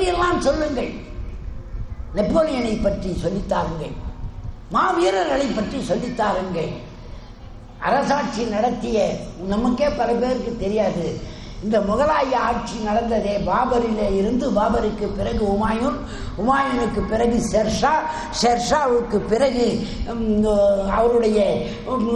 பற்றியெல்லாம் சொல்லுங்கள். நெப்போலியனை பற்றி சொல்லித்தாருங்கள் மாவீரர்களை பற்றி சொல்லித்தாருங்கள் அரசாட்சி நடத்திய நமக்கே பல பேருக்கு தெரியாது. இந்த முகலாய ஆட்சி நடந்ததே பாபரிலே இருந்து பாபருக்கு பிறகு உமாயூன் உமாயூனுக்கு பிறகு ஷெர்ஷா ஷெர்ஷாவுக்கு பிறகு அவருடைய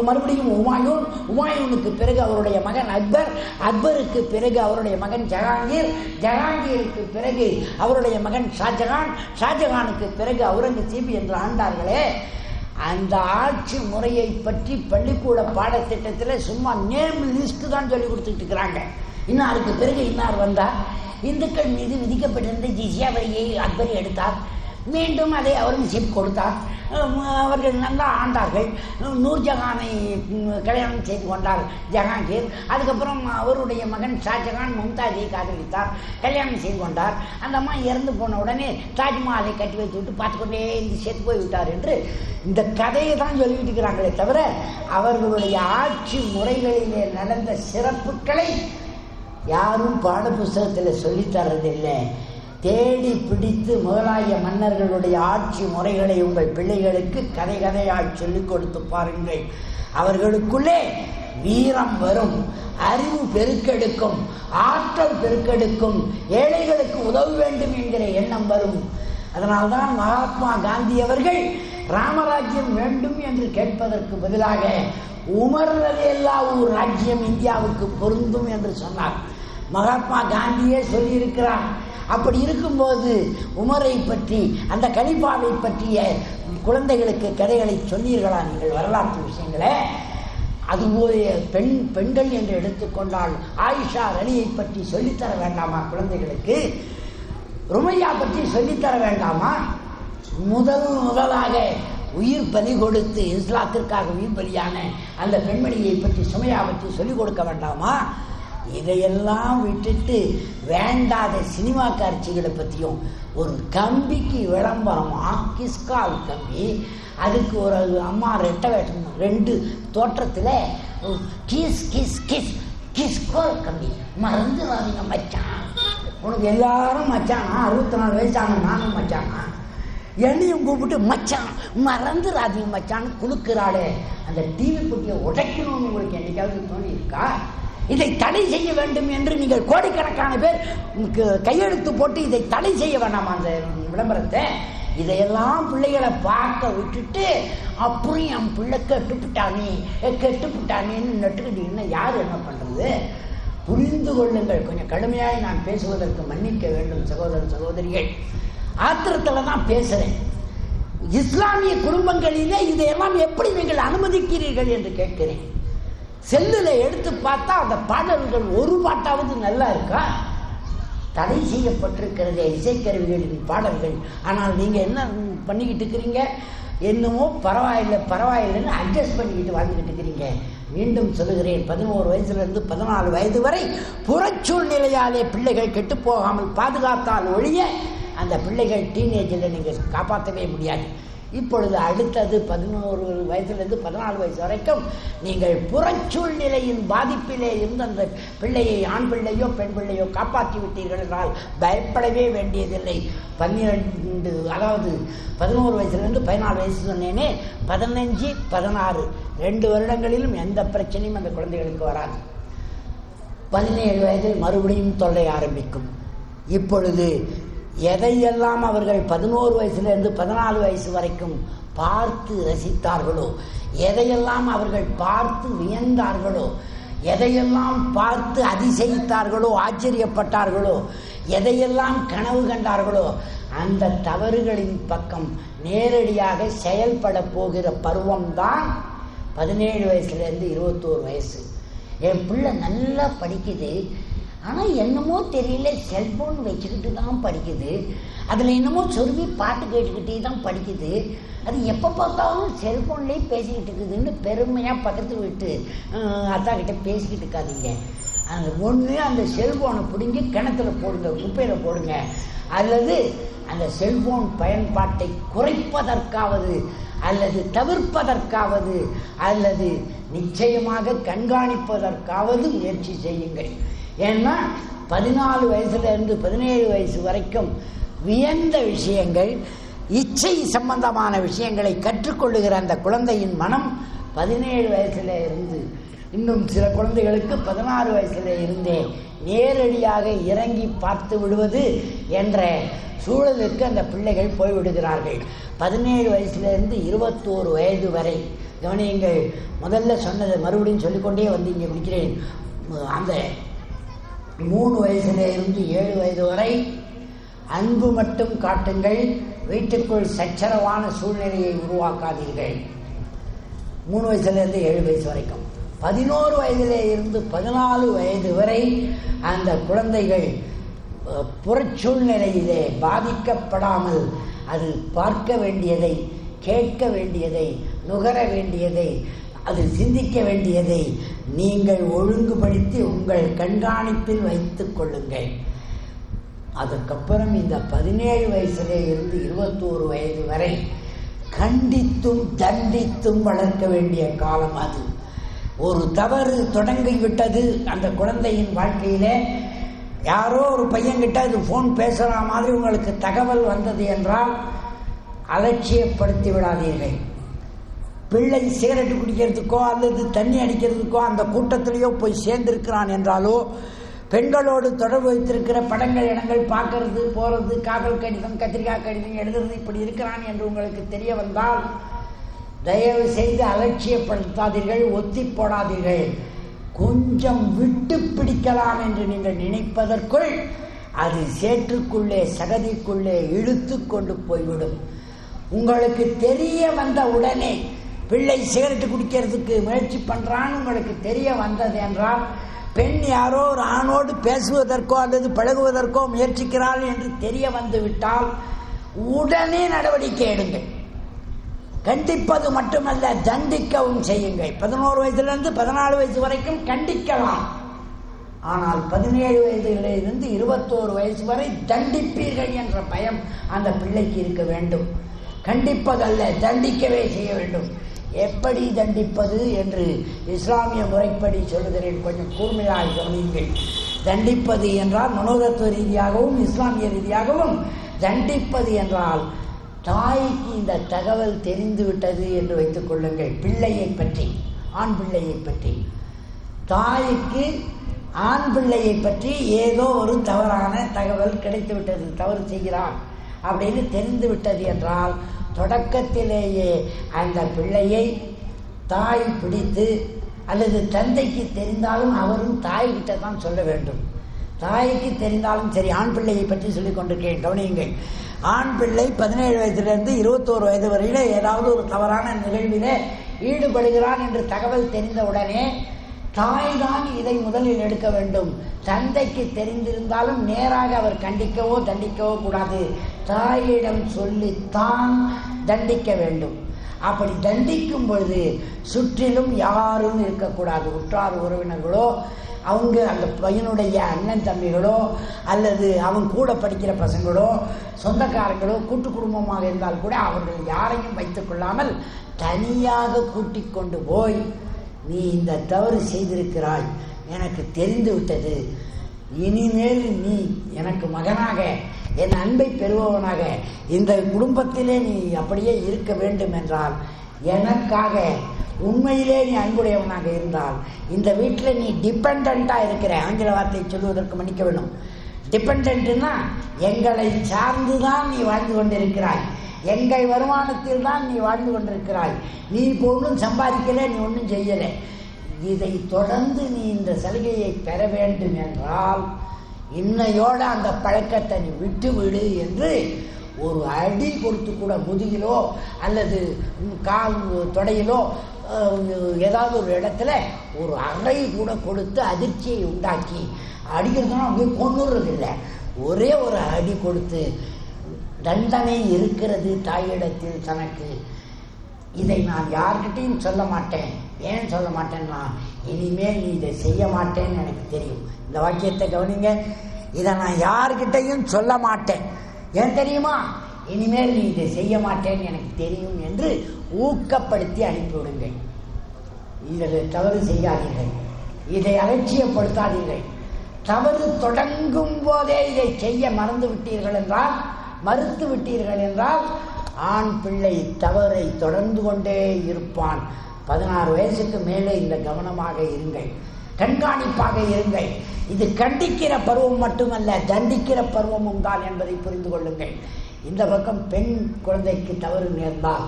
மறுபடியும் உமாயூன் உமாயூனுக்கு பிறகு அவருடைய மகன் அக்பர் அக்பருக்கு பிறகு அவருடைய மகன் ஜஹாங்கீர் ஜஹாங்கீருக்கு பிறகு அவருடைய மகன் ஷாஜகான் ஷாஜஹானுக்கு பிறகு அவுரங்கசீப் என்று ஆண்டார்களே. அந்த ஆட்சி முறையை பற்றி பள்ளிக்கூட பாடத்திட்டத்தில் சும்மா நேம் லிஸ்ட் தான் சொல்லி கொடுத்துட்டு இருக்கிறாங்க. இன்னாருக்கு பிறகு இன்னார் வந்தார். இந்துக்கள் மீது விதிக்கப்பட்டிருந்த ஜிஜியா வரியை அக்பரி எடுத்தார். மீண்டும் அதை அவுரங்கசீப் கொடுத்தார். அவர்கள் நல்லா ஆண்டார்கள். நூர்ஜஹானை கல்யாணம் செய்து கொண்டார் ஜஹாங்கீர். அதுக்கப்புறம் அவருடைய மகன் ஷாஜகான் மும்தாஜை காதலித்தார். கல்யாணம் செய்து கொண்டார். அந்த அம்மா இறந்து போன உடனே தாஜ்மஹாலை கட்டி வைத்து விட்டு பார்த்துக்கொண்டே இருந்து செத்து போய் விட்டார் என்று இந்த கதையை தான் சொல்லிட்டு இருக்கிறாங்களே தவிர அவர்களுடைய ஆட்சி முறைகளிலே நடந்த சிறப்புகளை யாரும் பாடப்புஸ்தகத்தில் சொல்லித் தர்றதில்லை தேடி பிடித்து முகலாய மன்னர்களுடைய ஆட்சி முறைகளை உங்கள் பிள்ளைகளுக்கு கதை கதையாய் சொல்லிக் கொடுத்து பாருங்கள். அவர்களுக்குள்ளே வீரம் வரும் அறிவு பெருக்கெடுக்கும் ஆற்றல் பெருக்கெடுக்கும் ஏழைகளுக்கு உதவ வேண்டும் என்கிற எண்ணம் வரும். அதனால்தான் மகாத்மா காந்தி அவர்கள் ராமராஜ்யம் வேண்டும் என்று கேட்பதற்கு பதிலாக உமர் ரலியல்லா ஒரு ராஜ்யம் இந்தியாவுக்கு பொருந்தும் என்று சொன்னார். மகாத்மா காந்தியே சொல்லியிருக்கிறார். அப்படி இருக்கும்போது உமரை பற்றி அந்த கலிபாவை பற்றிய குழந்தைகளுக்கு கதைகளை சொன்னீர்களா நீங்கள்? வரலாற்று விஷயங்களை. அதுபோல பெண் பெண்கள் என்று எடுத்துக்கொண்டால் ஆயிஷா ரலியை பற்றி சொல்லித்தர வேண்டாமா குழந்தைகளுக்கு? ருமையா பற்றி சொல்லித்தர வேண்டாமா? முதல் முதலாக உயிர் பலி கொடுத்து இஸ்லாத்திற்காக உயிர் பலியான அந்த பெண்மணியை பற்றி சுமையா பற்றி சொல்லிக் கொடுக்க வேண்டாமா? இதையெல்லாம் விட்டுட்டு வேண்டாத சினிமா காட்சிகளை பற்றியும் ஒரு கம்பிக்கு விளம்பரமா கிஸ்கால் கம்பி அதுக்கு ஒரு அம்மா ரெட்டை வேட்டம் ரெண்டு தோற்றத்தில் கிஸ் கிஸ் கிஸ் கிஸ்கோல் கம்பி. மறந்து வாங்க மச்சான். உனக்கு எல்லாரும் மச்சானா. அறுபத்தி நாலு வயசான நானும் மச்சானா. என்னையும் கூப்பிட்டு மச்சான் மறந்து மறந்துடாதீங்க மச்சான்னு குலுக்குறாளே. அந்த டிவி குட்டியை உடைக்கணும்னு உங்களுக்கு என்னைக்காவது தோணி இருக்கா இதை தடை செய்ய வேண்டும் என்று நீங்கள் கோடிக்கணக்கான பேர் உங்களுக்கு கையெழுத்து போட்டு இதை தடை செய்ய வேண்டாம் அந்த விளம்பரத்தை. இதையெல்லாம் பிள்ளைகளை பார்க்க விட்டுட்டு அப்புறம் என் பிள்ளை கெட்டுப்பிட்டானே கெட்டுப்பிட்டானேன்னு நட்டுக்கிட்டீங்கன்னா யார் என்ன பண்ணுறது புரிந்து கொள்ளுங்கள். கொஞ்சம் கடுமையாக நான் பேசுவதற்கு மன்னிக்க வேண்டும் சகோதர சகோதரிகள் ஆத்திரத்தில் தான் பேசுகிறேன் இஸ்லாமிய குடும்பங்களிலே இதையெல்லாம் எப்படி நீங்கள் அனுமதிக்கிறீர்கள் என்று கேட்கிறேன். செல்லுல எடுத்து பார்த்தா அந்த பாடல்கள் ஒரு பாட்டாவது நல்லா இருக்கா? தடை செய்யப்பட்டிருக்கிறது இசைக்கருவிகளின் பாடல்கள். ஆனால் நீங்க என்ன பண்ணிக்கிட்டு இருக்கிறீங்க? என்னமோ பரவாயில்லை பரவாயில்லைன்னு அட்ஜஸ்ட் பண்ணிக்கிட்டு வாழ்ந்துக்கிட்டு இருக்கிறீங்க. மீண்டும் சொல்லுகிறேன் பதினோரு வயசுலேருந்து பதினாலு வயது வரை புறச்சூழ்நிலையாலே பிள்ளைகள் கெட்டு போகாமல் பாதுகாத்தால் ஒழிய அந்த பிள்ளைகள் டீனேஜில் நீங்கள் காப்பாற்றவே முடியாது. இப்பொழுது அடுத்தது பதினோரு வயசுலேருந்து பதினாலு வயசு வரைக்கும் நீங்கள் புறச்சூழ்நிலையின் பாதிப்பிலே இருந்து அந்த பிள்ளையை ஆண் பிள்ளையோ பெண் பிள்ளையோ காப்பாற்றி விட்டீர்கள் என்றால் பயப்படவே வேண்டியதில்லை. பன்னிரெண்டு அதாவது பதினோரு வயசுலேருந்து பதினாலு வயசு சொன்னேனே பதினஞ்சு பதினாறு ரெண்டு வருடங்களிலும் எந்த பிரச்சனையும் அந்த குழந்தைகளுக்கு வராது. பதினேழு வயதில் மறுபடியும் தொல்லை ஆரம்பிக்கும். இப்பொழுது எதையெல்லாம் அவர்கள் பதினோரு வயசுலேருந்து பதினாலு வயசு வரைக்கும் பார்த்து ரசித்தார்களோ எதையெல்லாம் அவர்கள் பார்த்து வியந்தார்களோ எதையெல்லாம் பார்த்து அதிசயித்தார்களோ ஆச்சரியப்பட்டார்களோ எதையெல்லாம் கனவு கண்டார்களோ அந்த தவறுகளின் பக்கம் நேரடியாக செயல்பட போகிற பருவம்தான் பதினேழு வயசுலேருந்து இருபத்தோரு வயசு. என் பிள்ளை நல்லா படிக்குது. ஆனால் என்னமோ தெரியல செல்போன் வச்சுக்கிட்டு தான் படிக்குது. அதில் என்னமோ சொருவி பாட்டு கேட்டுக்கிட்டே தான் படிக்குது. அது எப்போ பார்த்தாலும் செல்ஃபோன்லேயே பேசிக்கிட்டு இருக்குதுன்னு பெருமையாக பக்கத்து விட்டு அத்தா கிட்ட பேசிக்கிட்டு இருக்காதீங்க. அந்த ஒன்று அந்த செல்ஃபோனை பிடுங்கி கிணத்துல போடுங்க குப்பையில் போடுங்க. அல்லது அந்த செல்போன் பயன்பாட்டை குறைப்பதற்காவது அல்லது தவிர்ப்பதற்காவது அல்லது நிச்சயமாக கண்காணிப்பதற்காவது முயற்சி செய்யுங்கள். ஏன்னா பதினாலு வயசுல இருந்து பதினேழு வயசு வரைக்கும் வியந்த விஷயங்கள் இச்சை சம்பந்தமான விஷயங்களை கற்றுக்கொள்ளுகிற அந்த குழந்தையின் மனம் பதினேழு வயசுல இருந்து இன்னும் சில குழந்தைகளுக்கு பதினாறு வயசுல இருந்தே நேரடியாக இறங்கி பார்த்து விடுவது என்ற சூழலுக்கு அந்த பிள்ளைகள் போய்விடுகிறார்கள். பதினேழு வயசுலேருந்து இருபத்தோரு வயது வரை கவனியுங்கள் முதல்ல சொன்னதை மறுபடியும் சொல்லிக்கொண்டே வந்து இங்கே முடிக்கிறேன். அந்த மூணு வயசுல இருந்து ஏழு வயது வரை அன்பு மட்டும் காட்டுங்கள் வீட்டுக்குள் சச்சரவான சூழ்நிலையை உருவாக்காதீர்கள். மூணு வயசுலேருந்து ஏழு வயசு வரைக்கும். பதினோரு வயதிலே இருந்து பதினாலு வயது வரை அந்த குழந்தைகள் புறச்சூழ்நிலையிலே பாதிக்கப்படாமல் அது பார்க்க வேண்டியதை கேட்க வேண்டியதை நுகர வேண்டியதை அது சிந்திக்க வேண்டியதை நீங்கள் ஒழுங்குபடுத்தி உங்கள் கண்காணிப்பில் வைத்துக் கொள்ளுங்கள். அதுக்கப்புறம் இந்த பதினேழு வயசுல இருந்து இருபத்தோரு வயது வரை கண்டித்தும் தண்டித்தும் வளர்க்க வேண்டிய காலம் அது. ஒரு தவறு தொடங்கிவிட்டது அந்த குழந்தையின் வாழ்க்கையிலே. யாரோ ஒரு பையன்கிட்ட அது ஃபோன் பேசுகிற மாதிரி உங்களுக்கு தகவல் வந்தது என்றால் அலட்சியப்படுத்தி விடாதீர்கள். பிள்ளை சிகரெட்டு குடிக்கிறதுக்கோ அல்லது தண்ணி அடிக்கிறதுக்கோ அந்த கூட்டத்திலேயோ போய் சேர்ந்திருக்கிறான் என்றாலோ பெண்களோடு தொடர்பு வைத்திருக்கிற படங்கள் இடங்கள் பார்க்கறது போறது காதல் கடிதம் கத்திரிக்காய் கடிதம் எழுதுறது இப்படி இருக்கிறான் என்று உங்களுக்கு தெரிய வந்தால் தயவு செய்து அலட்சியப்படுத்தாதீர்கள் ஒத்தி போடாதீர்கள். கொஞ்சம் விட்டு பிடிக்கலாம் என்று நீங்கள் நினைப்பதற்குள் அது சேற்றுக்குள்ளே சகதிக்குள்ளே இழுத்து கொண்டு போய்விடும். உங்களுக்கு தெரிய வந்த உடனே பிள்ளை சிகரெட்டு குடிக்கிறதுக்கு முயற்சி பண்றான்னு உங்களுக்கு தெரிய வந்தது என்றால் பெண் யாரோ ஒரு ஆணோடு பேசுவதற்கோ அல்லது பழகுவதற்கோ முயற்சிக்கிறாள் என்று தெரிய வந்துவிட்டால் உடனே நடவடிக்கை எடுங்கள். கண்டிப்பது மட்டுமல்ல தண்டிக்கவும் செய்யுங்கள். பதினோரு வயதிலிருந்து பதினாலு வயசு வரைக்கும் கண்டிக்கலாம் ஆனால் பதினேழு வயதிலிருந்து இருபத்தோரு வயசு வரை தண்டிப்பீர்கள் என்ற பயம் அந்த பிள்ளைக்கு இருக்க வேண்டும். கண்டிப்பதல்ல தண்டிக்கவே செய்ய வேண்டும். எப்படி தண்டிப்பது என்று இஸ்லாமிய முறைப்படி சொல்லுகிறேன் கொஞ்சம் கூர்மையாக கவனியுங்கள். தண்டிப்பது என்றால் மனோதத்துவ ரீதியாகவும் இஸ்லாமிய ரீதியாகவும் தண்டிப்பது என்றால் தாய்க்கு இந்த தகவல் தெரிந்துவிட்டது என்று வைத்துக் கொள்ளுங்கள். பிள்ளையை பற்றி ஆண் பிள்ளையை பற்றி. தாய்க்கு ஆண் பிள்ளையை பற்றி ஏதோ ஒரு தவறான தகவல் கிடைத்துவிட்டது. தவறு செய்கிறான் அப்படின்னு தெரிந்து விட்டது என்றால் தொடக்கத்திலேயே அந்த பிள்ளையை தாய் பிடித்து அல்லது தந்தைக்கு தெரிந்தாலும் அவரும் தாய்கிட்ட தான் சொல்ல வேண்டும். தாய்க்கு தெரிந்தாலும் சரி ஆண் பிள்ளையை பற்றி சொல்லிக் கொண்டிருக்கேன் கவனியுங்கள். ஆண் பிள்ளை பதினேழு வயதிலிருந்து இருபத்தோரு வயது வரையில ஏதாவது ஒரு தவறான நிகழ்வில் ஈடுபடுகிறான் என்று தகவல் தெரிந்தவுடனே தாய் தான் இதை முதலில் எடுக்க வேண்டும். தந்தைக்கு தெரிந்திருந்தாலும் நேராக அவர் கண்டிக்கவோ தண்டிக்கவோ கூடாது. தாயிடம் சொல்லித்தான் தண்டிக்க வேண்டும். அப்படி தண்டிக்கும் பொழுது சுற்றிலும் யாரும் இருக்கக்கூடாது. உற்றார் உறவினர்களோ அவங்க அந்த பையனுடைய அண்ணன் தம்பிகளோ அல்லது அவன் கூட படிக்கிற பசங்களோ சொந்தக்காரங்களோ கூட்டு குடும்பமாக இருந்தால் கூட அவர்கள் யாரையும் வைத்துக் கொள்ளாமல் தனியாக கூட்டிக் கொண்டு போய் நீ இந்த தவறு செய்திருக்கிறாய். எனக்கு தெரிந்து விட்டது இனிமேல் நீ எனக்கு மகனாக என் அன்பை பெறுபவனாக இந்த குடும்பத்திலே நீ அப்படியே இருக்க வேண்டும் என்றால் எனக்காக உண்மையிலே நீ அன்புடையவனாக இருந்தால் இந்த வீட்டில் நீ டிபெண்டா இருக்கிற ஆங்கில வார்த்தையை சொல்வதற்கு மன்னிக்க வேண்டும். டிபெண்ட்னா எங்களை சார்ந்துதான் நீ வாழ்ந்து கொண்டிருக்கிறாய். எங்கள் வருமானத்தில் தான் நீ வாழ்ந்து கொண்டிருக்கிறாய். நீ இப்போ ஒன்றும் சம்பாதிக்கல நீ ஒன்றும் செய்யலை. இதை தொடர்ந்து நீ இந்த சலுகையை பெற வேண்டும் என்றால் இன்னையோட அந்த பழக்கத்தை நீ விட்டு விடு என்று ஒரு அடி கொடுத்து கூட முதுகிலோ அல்லது கால் தொடையிலோ ஏதாவது ஒரு இடத்துல ஒரு அறை கூட கொடுத்து அதிர்ச்சியை உண்டாக்கி அடிக்கிறதுனா அப்படியே கொண்டுறது இல்லை ஒரே ஒரு அடி கொடுத்து தண்டனை இருக்கிறது தாயிடத்தில் தனக்கு. இதை நான் யார்கிட்டையும் சொல்ல மாட்டேன். ஏன் சொல்ல மாட்டேன்னா இனிமேல் நீ இதை செய்ய மாட்டேன்னு எனக்கு தெரியும். இந்த வாக்கியத்தை கவனிங்க. இதை நான் யார்கிட்டையும் சொல்ல மாட்டேன். ஏன் தெரியுமா? இனிமேல் நீ இதை செய்ய மாட்டேன்னு எனக்கு தெரியும் என்று ஊக்கப்படுத்தி அனுப்பிவிடுங்கள். இதில் தவறு செய்யாதீர்கள். இதை அலட்சியப்படுத்தாதீர்கள். தவறு தொடங்கும் போதே இதை செய்ய மறந்து விட்டீர்கள் என்றால் மறுத்து விட்டீர்கள் என்றால் ஆண் பிள்ளை தவறை தொடர்ந்து கொண்டே இருப்பான். பதினாறு வயசுக்கு மேலே இந்த கவனமாக இருங்கள். கண்காணிப்பாக இருங்கள். இது கண்டிக்கிற பருவம் மட்டுமல்ல தண்டிக்கிற பருவமும் தான் என்பதை புரிந்து கொள்ளுங்கள். இந்த பக்கம் பெண் குழந்தைக்கு தவறு நேர்ந்தால்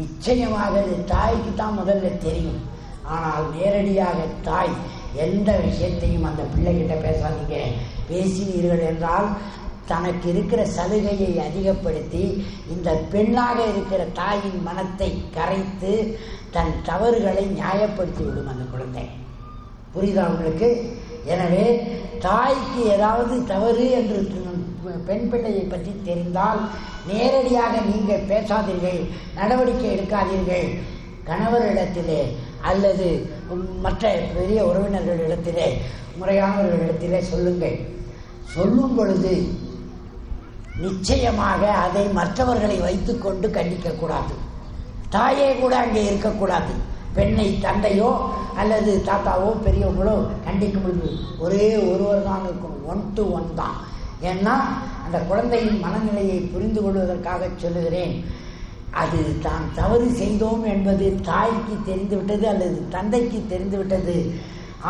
நிச்சயமாக இது தாய்க்கு தான் முதல்ல தெரியும். ஆனால் நேரடியாக தாய் எந்த விஷயத்தையும் அந்த பிள்ளைகிட்ட பேசாதீங்க. பேசினீர்கள் என்றால் தனக்கு இருக்கிற சலுகையை அதிகப்படுத்தி இந்த பெண்ணாக இருக்கிற தாயின் மனத்தை கரைத்து தன் தவறுகளை நியாயப்படுத்தி விடும் அந்த குழந்தை. புரியுதா உங்களுக்கு? எனவே தாய்க்கு ஏதாவது தவறு என்று பெண் பிள்ளையை பற்றி தெரிந்தால் நேரடியாக நீங்கள் பேசாதீர்கள் நடவடிக்கை எடுக்காதீர்கள். கணவரிடத்திலே அல்லது மற்ற பெரிய உறவினர்களிடத்திலே முறையானவர்களிடத்திலே சொல்லுங்கள். சொல்லும் பொழுது நிச்சயமாக அதை மற்றவர்களை வைத்துக்கொண்டு கண்டிக்கக்கூடாது தாயே கூட அங்கே இருக்கக்கூடாது பெண்ணை தந்தையோ அல்லது தாத்தாவோ பெரியவங்களோ கண்டிக்க முடியுது ஒரே ஒருவர் தான் இருக்கும். ஒன் டு ஒன் தான். ஏன்னா அந்த குழந்தையின் மனநிலையை புரிந்து கொள்வதற்காக சொல்லுகிறேன். அது தான் தவறு செய்தோம் என்பது தாய்க்கு தெரிந்துவிட்டது அல்லது தந்தைக்கு தெரிந்துவிட்டது.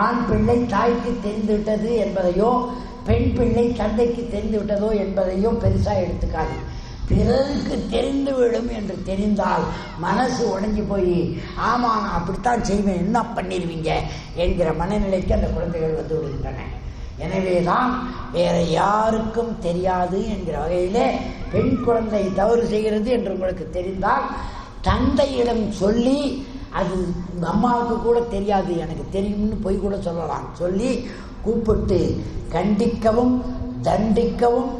ஆண் பிள்ளை தாய்க்கு தெரிந்துவிட்டது என்பதையோ பெண் பிள்ளை தந்தைக்கு தெரிந்துவிட்டதோ என்பதையும் பெருசாக எடுத்துக்காது. பிறருக்கு தெரிந்துவிடும் என்று தெரிந்தால் மனசு உடஞ்சி போய் ஆமாம் நான் அப்படித்தான் செய்வேன் என்ன பண்ணிடுவீங்க என்கிற மனநிலைக்கு அந்த குழந்தைகள் வந்து விடுகின்றன. எனவே தான் வேற யாருக்கும் தெரியாது என்கிற வகையிலே பெண் குழந்தை தவறு செய்கிறது என்று உங்களுக்கு தெரிந்தால் தந்தையிடம் சொல்லி அது அம்மாவுக்கு கூட தெரியாது எனக்கு தெரியும்னு பொய் கூட சொல்லலாம். சொல்லி கூப்பிட்டு கண்டிக்கவும் தண்டிக்கவும்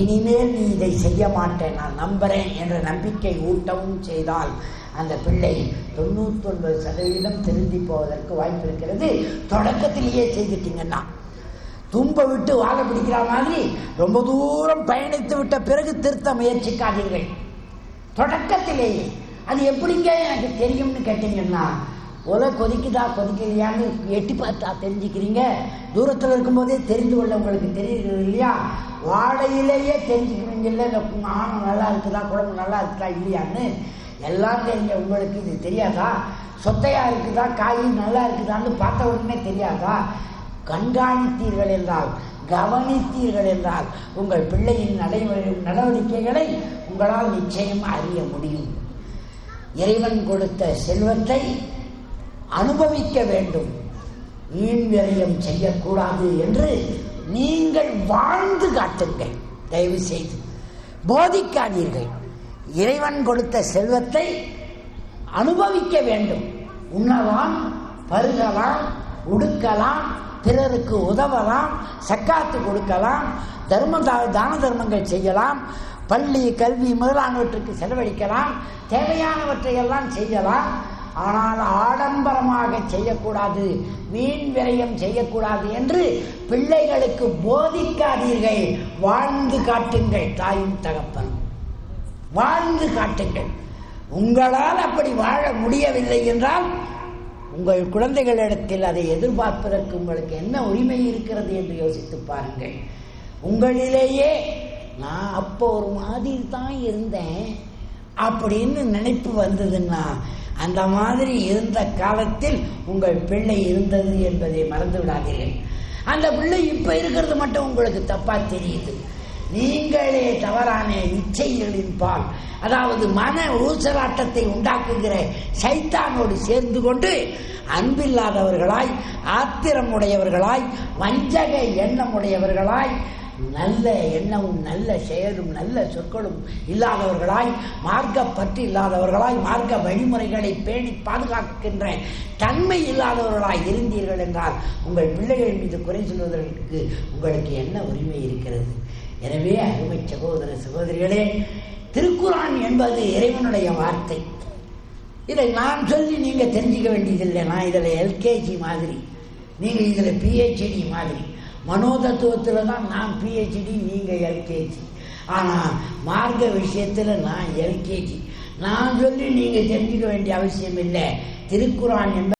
இனிமேல் நீ இதை செய்ய மாட்டேன் நான் நம்புறேன் என்ற நம்பிக்கை ஊட்டவும் செய்தால் அந்த பிள்ளை தொண்ணூத்தொன்பது சதவீதம் திருந்தி போவதற்கு வாய்ப்பு இருக்கிறது. தொடக்கத்திலேயே செய்துட்டீங்கன்னா தும்ப விட்டு வாழ பிடிக்கிற மாதிரி ரொம்ப தூரம் பயணித்து விட்ட பிறகு திருத்த முயற்சிக்காதீர்கள். தொடக்கத்திலேயே அது எப்படிங்க எனக்கு தெரியும்னு கேட்டீங்கன்னா உலை கொதிக்குதா கொதிக்கலையான்னு எட்டி பார்த்தா தெரிஞ்சுக்கிறீங்க. தூரத்தில் இருக்கும்போதே தெரிந்து கொள்ள உங்களுக்கு தெரியுது இல்லையா? வாழையிலேயே தெரிஞ்சுக்கிறீங்கல்ல இந்த ஆணம் நல்லா இருக்குதா குழம்பு நல்லா இருக்குதா இல்லையான்னு. எல்லாம் தெரிஞ்ச உங்களுக்கு இது தெரியாதா? சொத்தையா இருக்குதா காய் நல்லா இருக்குதான்னு பார்த்த உடனே தெரியாதா? கண்காணித்தீர்கள் என்றால் கவனித்தீர்கள் என்றால் உங்கள் பிள்ளையின் நடைமுறை நடவடிக்கைகளை உங்களால் நிச்சயம் அறிய முடியும். இறைவன் கொடுத்த செல்வத்தை அனுபவிக்க வேண்டும். வீண் விரயம் செய்யக்கூடாது என்று நீங்கள் வாழ்ந்து காட்டுங்கள். தயவு செய்து போதிக்காதீர்கள். இறைவன் கொடுத்த செல்வத்தை அனுபவிக்க வேண்டும். உண்ணலாம் பருகலாம் உடுக்கலாம் பிறருக்கு உதவலாம் சக்காத்து கொடுக்கலாம் தர்ம தான தர்மங்கள் செய்யலாம் பள்ளி கல்வி முதலானவற்றுக்கு செலவழிக்கலாம் தேவையானவற்றை எல்லாம் செய்யலாம் ஆனால் ஆடம்பரமாக செய்யக்கூடாது வீண் விரயம் செய்யக்கூடாது என்று பிள்ளைகளுக்கு போதிக்காதீர்கள். வாழ்ந்து காட்டுங்கள் தாயும் தகப்பன் வாழ்ந்து காட்டுங்கள். உங்களால் அப்படி வாழ முடியவில்லை என்றால் உங்கள் குழந்தைகளிடத்தில் அதை எதிர்பார்ப்பதற்கு உங்களுக்கு என்ன உரிமை இருக்கிறது என்று யோசித்து பாருங்கள். உங்களிலேயே நான் அப்போ ஒரு மாதிரி தான் இருந்தேன் அப்படின்னு நினைப்பு வந்ததுன்னா அந்த மாதிரி இருந்த காலத்தில் உங்கள் பிள்ளை இருந்தது என்பதை மறந்து விடாதீர்கள் அந்த பிள்ளை இப்ப இருக்கிறது மட்டும் உங்களுக்கு தப்பா தெரியுது. நீங்களே தவறான இச்சைகளின் பால். அதாவது மன ஊசலாட்டத்தை உண்டாக்குகிற சைத்தானோடு சேர்ந்து கொண்டு அன்பில்லாதவர்களாய் ஆத்திரம் உடையவர்களாய் வஞ்சக எண்ணம் உடையவர்களாய் நல்ல எண்ணமும் நல்ல செயலும் நல்ல சொற்களும் இல்லாதவர்களாய் மார்க்க பற்று இல்லாதவர்களாய் மார்க்க வழிமுறைகளை பேணி பாதுகாக்கின்ற தன்மை இல்லாதவர்களாய் இருந்தீர்கள் என்றால் உங்கள் பிள்ளைகள் மீது குறை சொல்வதற்கு உங்களுக்கு என்ன உரிமை இருக்கிறது? எனவே அருமை சகோதர சகோதரிகளே திருக்குறான் என்பது இறைவனுடைய வார்த்தை. இதை நான் சொல்லி நீங்கள் தெரிஞ்சுக்க வேண்டியதில்லை. நான் இதில் எல்கேஜி மாதிரி நீங்கள் இதில் பிஹெச்டி மாதிரி. மனோதத்துவத்தில் தான் நான் பிஹெச்டி நீங்கள் எல்கேஜி ஆனால் மார்க்க விஷயத்தில் நான் எல்கேஜி நான் சொல்லி நீங்கள் தெரிஞ்சுக்க வேண்டிய அவசியம் இல்லை. திருக்குறான் என்பது